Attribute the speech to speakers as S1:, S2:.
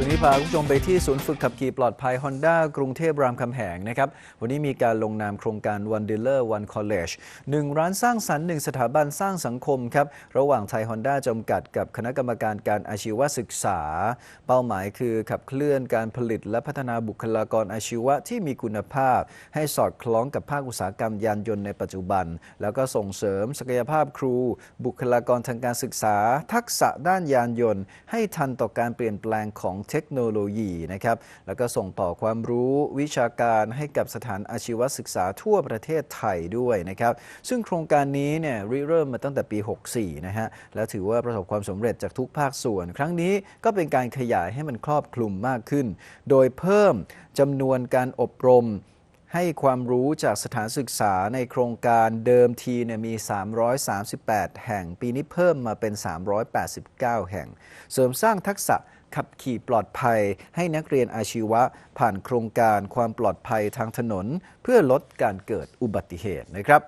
S1: ช่วงนี้พาคุณผู้ชมไปที่ศูนย์ฝึกขับขี่ปลอดภัย Honda กรุงเทพรามคำแหงนะครับ วันนี้มีการลงนามโครงการ One Dealer One College หนึ่งร้านสร้างสรรค์หนึ่งสถาบันสร้างสังคมครับ ระหว่างไทย Honda จำกัดกับคณะกรรมการการอาชีวศึกษา เป้าหมายคือขับเคลื่อนการผลิตและพัฒนาบุคลากรอาชีวะที่มีคุณภาพ ให้สอดคล้องกับภาคอุตสาหกรรมยานยนต์ในปัจจุบัน แล้วก็ส่งเสริมศักยภาพครู บุคลากรทางการศึกษา ทักษะด้านยานยนต์ ให้ทันต่อการเปลี่ยนแปลงของเทคโนโลยีนะครับ แล้วก็ส่งต่อความรู้วิชาการให้กับสถานอาชีวศึกษาทั่วประเทศไทยด้วยนะครับ ซึ่งโครงการนี้เนี่ยริเริ่มมาตั้งแต่ปี 64 นะฮะ และถือว่าประสบความสำเร็จจากทุกภาคส่วน ครั้งนี้ก็เป็นการขยายให้มันครอบคลุมมากขึ้น โดยเพิ่มจำนวนการอบรม ให้ความรู้จากสถานศึกษาในโครงการเดิมทีเนี่ยมี 338 แห่ง ปีนี้เพิ่มมาเป็น 389 แห่ง เสริมสร้างทักษะขับขี่ปลอดภัยให้นักเรียนอาชีวะ ผ่านโครงการความปลอดภัยทางถนน เพื่อลดการเกิดอุบัติเหตุนะครับ